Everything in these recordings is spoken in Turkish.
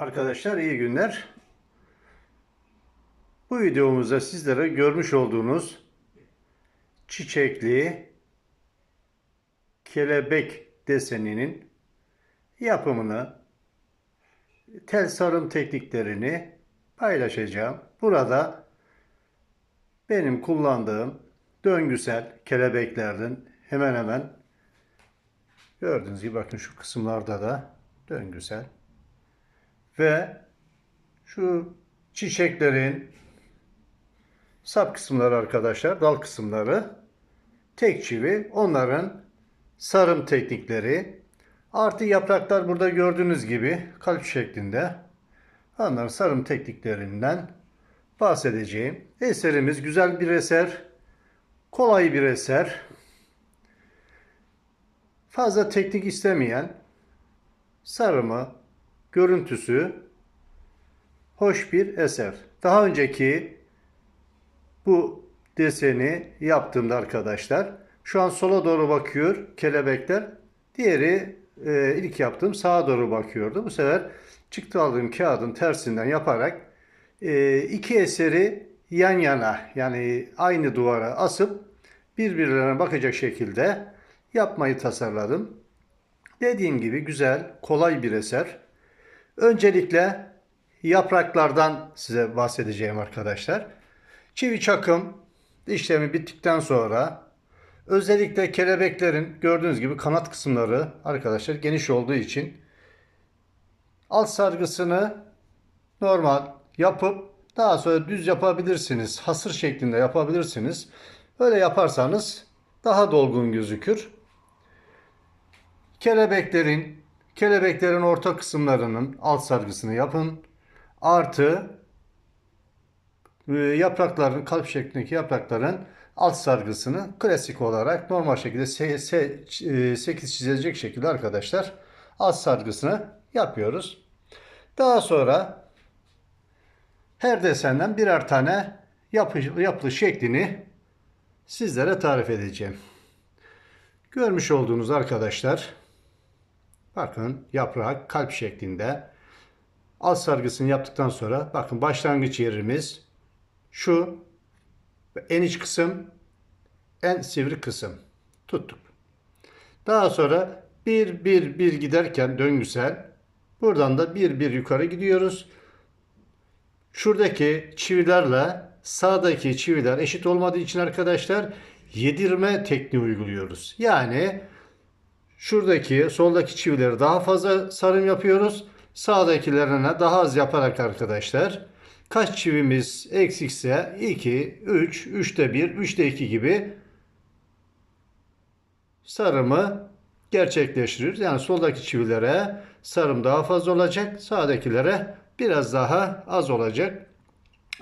Arkadaşlar iyi günler. Bu videomuzda sizlere görmüş olduğunuz çiçekli kelebek deseninin yapımını, tel sarım tekniklerini paylaşacağım. Burada benim kullandığım döngüsel kelebeklerden hemen hemen gördüğünüz gibi bakın şu kısımlarda da döngüsel ve şu çiçeklerin sap kısımları arkadaşlar, dal kısımları tek çivi, onların sarım teknikleri artı yapraklar burada gördüğünüz gibi kalp şeklinde onların sarım tekniklerinden bahsedeceğim. Eserimiz güzel bir eser, kolay bir eser. Fazla teknik istemeyen sarımı, görüntüsü hoş bir eser. Daha önceki bu deseni yaptığımda arkadaşlar şu an sola doğru bakıyor kelebekler. Diğeri e, ilk yaptığım sağa doğru bakıyordu. Bu sefer çıktı aldığım kağıdın tersinden yaparak e, iki eseri yan yana yani aynı duvara asıp birbirlerine bakacak şekilde yapmayı tasarladım. Dediğim gibi güzel, kolay bir eser. Öncelikle yapraklardan size bahsedeceğim arkadaşlar. Çivi çakım işlemi bittikten sonra özellikle kelebeklerin gördüğünüz gibi kanat kısımları arkadaşlar geniş olduğu için alt sargısını normal yapıp daha sonra düz yapabilirsiniz. Hasır şeklinde yapabilirsiniz. Öyle yaparsanız daha dolgun gözükür. Kelebeklerin kelebeklerin orta kısımlarının alt sargısını yapın. Artı e, yaprakların kalp şeklindeki yaprakların alt sargısını klasik olarak normal şekilde 8 çizilecek şekilde arkadaşlar alt sargısını yapıyoruz. Daha sonra her desenden birer tane yapı, yapılı şeklini sizlere tarif edeceğim. Görmüş olduğunuz arkadaşlar bakın yaprak kalp şeklinde alt sargısını yaptıktan sonra bakın başlangıç yerimiz şu en iç kısım en sivri kısım tuttuk. Daha sonra bir bir bir giderken döngüsel buradan da bir bir yukarı gidiyoruz. Şuradaki çivilerle sağdaki çiviler eşit olmadığı için arkadaşlar yedirme tekniği uyguluyoruz. Yani şuradaki soldaki çivileri daha fazla sarım yapıyoruz. Sağdakilerine daha az yaparak arkadaşlar kaç çivimiz eksikse 2, 3, 3'te 1, 3'te 2 gibi sarımı gerçekleştiriyoruz. Yani soldaki çivilere sarım daha fazla olacak. Sağdakilere biraz daha az olacak.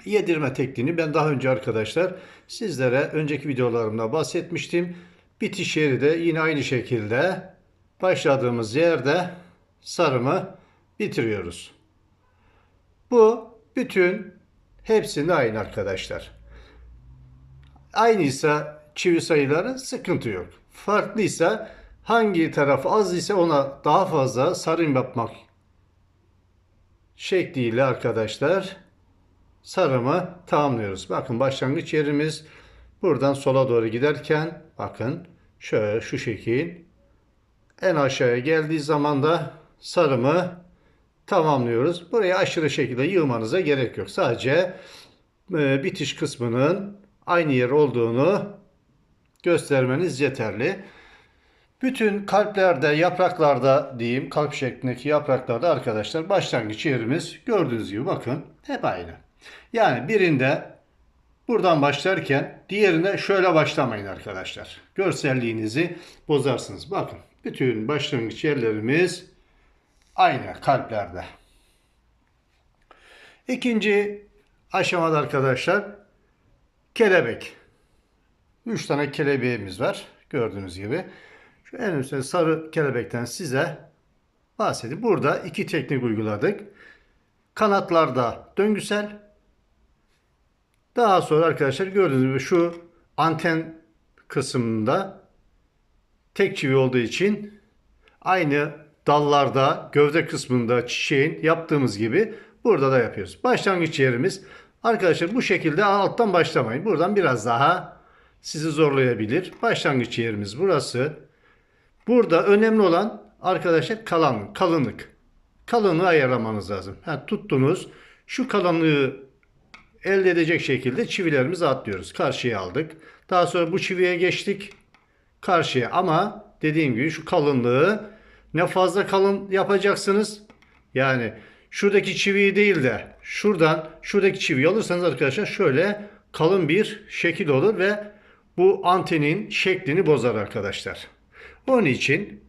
Yedirme tekniğini ben daha önce arkadaşlar sizlere önceki videolarımda bahsetmiştim. Bitiş yeri de yine aynı şekilde başladığımız yerde sarımı bitiriyoruz. Bu bütün hepsinde aynı arkadaşlar. Aynıysa çivi sayıları sıkıntı yok. Farklıysa hangi taraf az ise ona daha fazla sarım yapmak şekliyle arkadaşlar sarımı tamamlıyoruz. Bakın başlangıç yerimiz buradan sola doğru giderken bakın şöyle şu şekil en aşağıya geldiği zaman da sarımı tamamlıyoruz. Buraya aşırı şekilde yığmanıza gerek yok. Sadece e, bitiş kısmının aynı yer olduğunu göstermeniz yeterli. Bütün kalplerde, yapraklarda diyeyim, kalp şeklindeki yapraklarda arkadaşlar başlangıç yerimiz gördüğünüz gibi bakın hep aynı. Yani birinde buradan başlarken diğerinde şöyle başlamayın arkadaşlar. Görselliğinizi bozarsınız. Bakın bütün başlangıç yerlerimiz aynı kalplerde. İkinci aşamada arkadaşlar kelebek. Üç tane kelebeğimiz var gördüğünüz gibi. Şu en üstte sarı kelebekten size bahsedeyim. Burada iki teknik uyguladık. Kanatlarda döngüsel. Daha sonra arkadaşlar gördüğünüz gibi şu anten kısmında tek çivi olduğu için aynı dallarda, gövde kısmında çiçeğin yaptığımız gibi burada da yapıyoruz. Başlangıç yerimiz arkadaşlar bu şekilde alttan başlamayın. Buradan biraz daha sizi zorlayabilir. Başlangıç yerimiz burası. Burada önemli olan arkadaşlar kalan, kalınlık. Kalınlığı ayarlamanız lazım. Ha, tuttunuz. Şu kalınlığı elde edecek şekilde çivilerimizi atlıyoruz. Karşıya aldık. Daha sonra bu çiviye geçtik. Karşıya ama dediğim gibi şu kalınlığı ne fazla kalın yapacaksınız. Yani şuradaki çiviyi değil de şuradan şuradaki çiviyi alırsanız arkadaşlar şöyle kalın bir şekil olur ve bu antenin şeklini bozar arkadaşlar. Onun için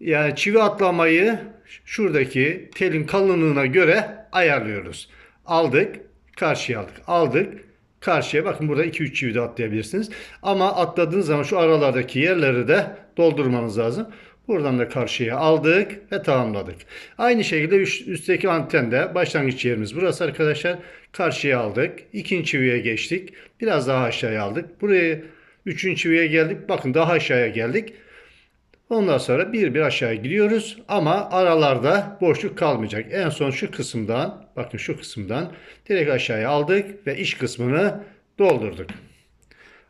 yani çivi atlamayı şuradaki telin kalınlığına göre ayarlıyoruz. Aldık, karşıya aldık. Aldık, karşıya. Bakın burada 2-3 çivi de atlayabilirsiniz. Ama atladığınız zaman şu aralardaki yerleri de doldurmanız lazım. Buradan da karşıya aldık ve tamamladık. Aynı şekilde üst- üstteki antende başlangıç yerimiz burası arkadaşlar. Karşıya aldık. İkinci çiviye geçtik. Biraz daha aşağıya aldık. Buraya üçüncü çiviye geldik. Bakın daha aşağıya geldik. Ondan sonra bir bir aşağı gidiyoruz ama aralarda boşluk kalmayacak. En son şu kısımdan bakın şu kısımdan direkt aşağıya aldık ve iç kısmını doldurduk.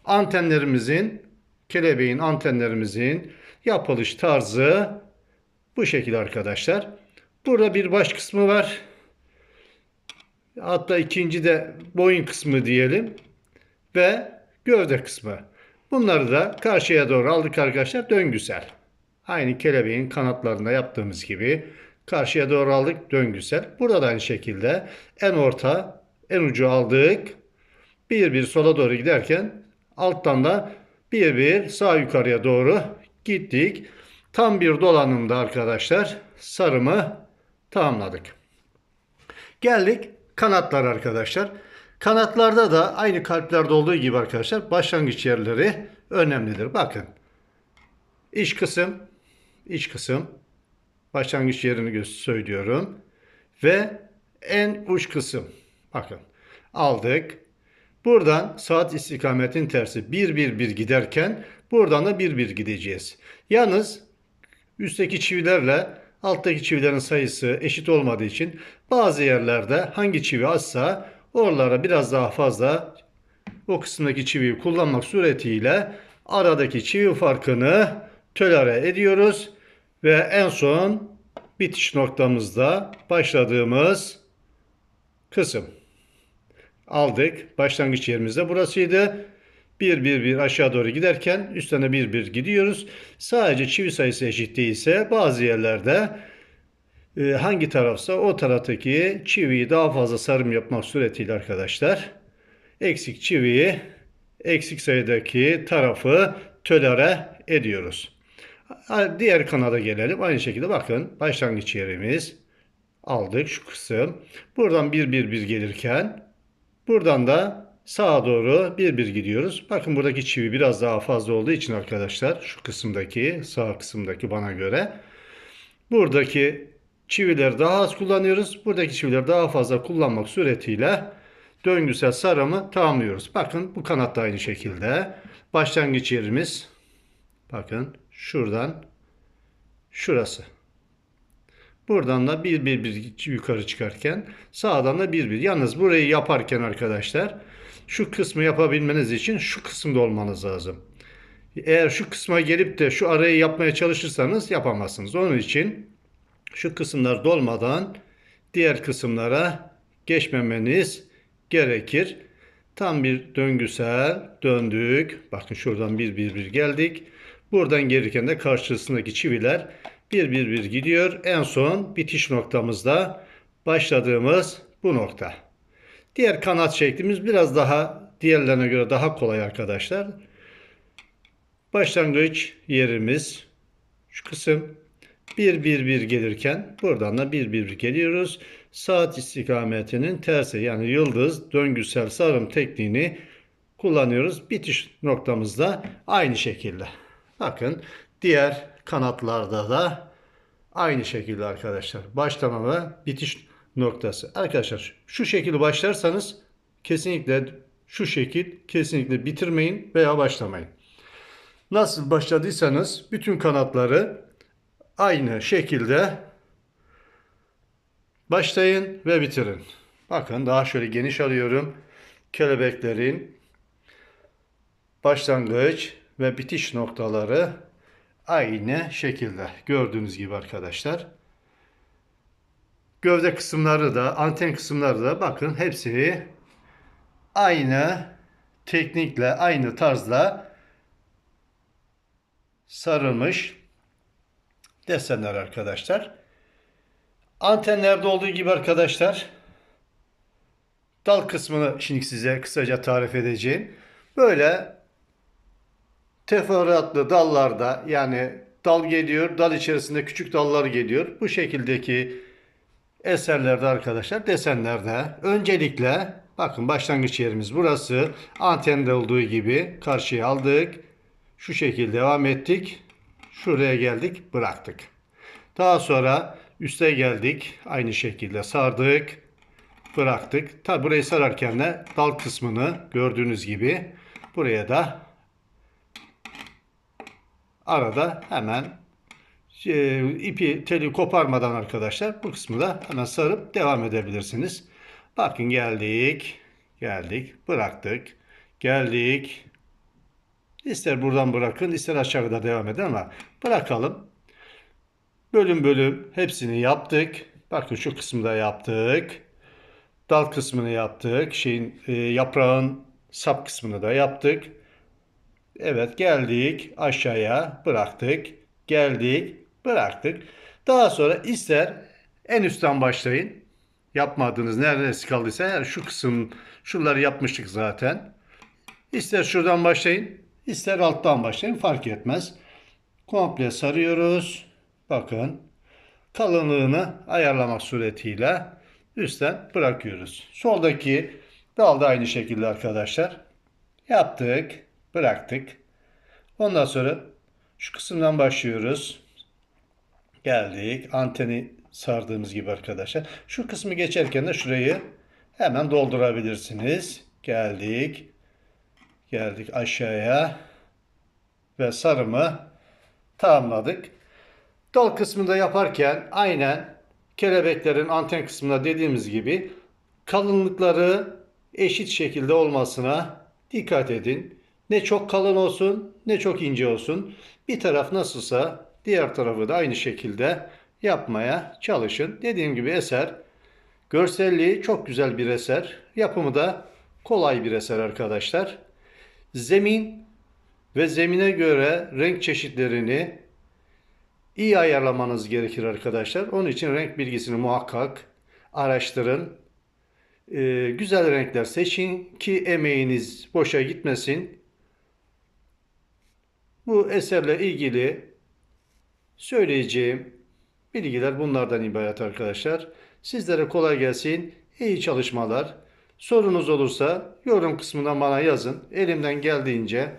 Antenlerimizin kelebeğin antenlerimizin yapılış tarzı bu şekilde arkadaşlar. Burada bir baş kısmı var. Hatta ikinci de boyun kısmı diyelim ve gövde kısmı. Bunları da karşıya doğru aldık arkadaşlar döngüsel. Aynı kelebeğin kanatlarında yaptığımız gibi karşıya doğru aldık döngüsel. Burada da aynı şekilde en orta en ucu aldık. Bir bir sola doğru giderken alttan da bir bir sağ yukarıya doğru gittik. Tam bir dolanımda arkadaşlar sarımı tamamladık. Geldik kanatlar arkadaşlar. Kanatlarda da aynı kalplerde olduğu gibi arkadaşlar başlangıç yerleri önemlidir. Bakın. İç kısım, iç kısım başlangıç yerini söylüyorum ve en uç kısım. Bakın. Aldık. Buradan saat istikametin tersi 1 1 1 giderken buradan da 1 1 gideceğiz. Yalnız üstteki çivilerle alttaki çivilerin sayısı eşit olmadığı için bazı yerlerde hangi çivi azsa oralara biraz daha fazla o kısımdaki çiviyi kullanmak suretiyle aradaki çivi farkını tolere ediyoruz ve en son bitiş noktamızda başladığımız kısım aldık. Başlangıç yerimiz de burasıydı. 1 1 1 aşağı doğru giderken üstüne 1 1 gidiyoruz. Sadece çivi sayısı eşit değilse bazı yerlerde e, hangi tarafsa o taraftaki çiviyi daha fazla sarım yapmak suretiyle arkadaşlar eksik çiviyi eksik sayıdaki tarafı tolere ediyoruz. Diğer kanada gelelim. Aynı şekilde bakın başlangıç yerimiz aldık şu kısım. Buradan 1 1 1 gelirken Buradan da sağa doğru bir bir gidiyoruz. Bakın buradaki çivi biraz daha fazla olduğu için arkadaşlar şu kısımdaki sağ kısımdaki bana göre buradaki çivileri daha az kullanıyoruz. Buradaki çivileri daha fazla kullanmak suretiyle döngüsel sarımı tamamlıyoruz. Bakın bu kanat da aynı şekilde. Başlangıç yerimiz bakın şuradan şurası. Buradan da bir bir bir yukarı çıkarken sağdan da bir bir. Yalnız burayı yaparken arkadaşlar şu kısmı yapabilmeniz için şu kısımda olmanız lazım. Eğer şu kısma gelip de şu arayı yapmaya çalışırsanız yapamazsınız. Onun için şu kısımlar dolmadan diğer kısımlara geçmemeniz gerekir. Tam bir döngüsel döndük. Bakın şuradan bir bir bir geldik. Buradan gelirken de karşısındaki çiviler bir bir bir gidiyor. En son bitiş noktamızda başladığımız bu nokta. Diğer kanat şeklimiz biraz daha diğerlerine göre daha kolay arkadaşlar. Başlangıç yerimiz şu kısım 1 1 1 gelirken buradan da 1 1 geliyoruz. Saat istikametinin tersi yani yıldız döngüsel sarım tekniğini kullanıyoruz. Bitiş noktamızda aynı şekilde. Bakın diğer kanatlarda da aynı şekilde arkadaşlar. Başlama ve bitiş noktası. Arkadaşlar şu şekilde başlarsanız kesinlikle şu şekil kesinlikle bitirmeyin veya başlamayın. Nasıl başladıysanız bütün kanatları aynı şekilde başlayın ve bitirin. Bakın daha şöyle geniş alıyorum. Kelebeklerin başlangıç ve bitiş noktaları aynı şekilde. Gördüğünüz gibi arkadaşlar. Gövde kısımları da, anten kısımları da bakın hepsini aynı teknikle, aynı tarzla sarılmış desenler arkadaşlar. Antenlerde olduğu gibi arkadaşlar dal kısmını şimdi size kısaca tarif edeceğim. Böyle teferruatlı dallarda yani dal geliyor, dal içerisinde küçük dallar geliyor. Bu şekildeki eserlerde arkadaşlar desenlerde öncelikle bakın başlangıç yerimiz burası. Antende olduğu gibi karşıya aldık. Şu şekilde devam ettik. Şuraya geldik bıraktık. Daha sonra üste geldik. Aynı şekilde sardık. Bıraktık. Tabi burayı sararken de dal kısmını gördüğünüz gibi buraya da arada hemen e, ipi teli koparmadan arkadaşlar bu kısmı da hemen sarıp devam edebilirsiniz. Bakın geldik. Geldik. Bıraktık. Geldik. İster buradan bırakın ister aşağıda devam edin ama bırakalım. Bölüm bölüm hepsini yaptık. Bakın şu kısmı da yaptık. Dal kısmını yaptık. Şeyin e, yaprağın sap kısmını da yaptık. Evet geldik aşağıya bıraktık. Geldik bıraktık. Daha sonra ister en üstten başlayın. Yapmadığınız neresi kaldıysa yani şu kısım şuraları yapmıştık zaten. İster şuradan başlayın, ister alttan başlayın fark etmez. Komple sarıyoruz. Bakın kalınlığını ayarlamak suretiyle üstten bırakıyoruz. Soldaki dal da aynı şekilde arkadaşlar. Yaptık, bıraktık. Ondan sonra şu kısımdan başlıyoruz. Geldik. Anteni sardığımız gibi arkadaşlar. Şu kısmı geçerken de şurayı hemen doldurabilirsiniz. Geldik. Geldik aşağıya. Ve sarımı tamamladık. Dal kısmında yaparken aynen kelebeklerin anten kısmında dediğimiz gibi kalınlıkları eşit şekilde olmasına dikkat edin. Ne çok kalın olsun ne çok ince olsun. Bir taraf nasılsa diğer tarafı da aynı şekilde yapmaya çalışın. Dediğim gibi eser görselliği çok güzel bir eser. Yapımı da kolay bir eser arkadaşlar. Zemin ve zemine göre renk çeşitlerini iyi ayarlamanız gerekir arkadaşlar. Onun için renk bilgisini muhakkak araştırın. Ee, güzel renkler seçin ki emeğiniz boşa gitmesin. Bu eserle ilgili söyleyeceğim bilgiler bunlardan ibaret arkadaşlar. Sizlere kolay gelsin. İyi çalışmalar. Sorunuz olursa yorum kısmından bana yazın. Elimden geldiğince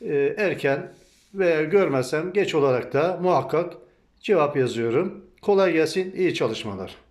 e, erken veya görmezsem geç olarak da muhakkak cevap yazıyorum. Kolay gelsin. İyi çalışmalar.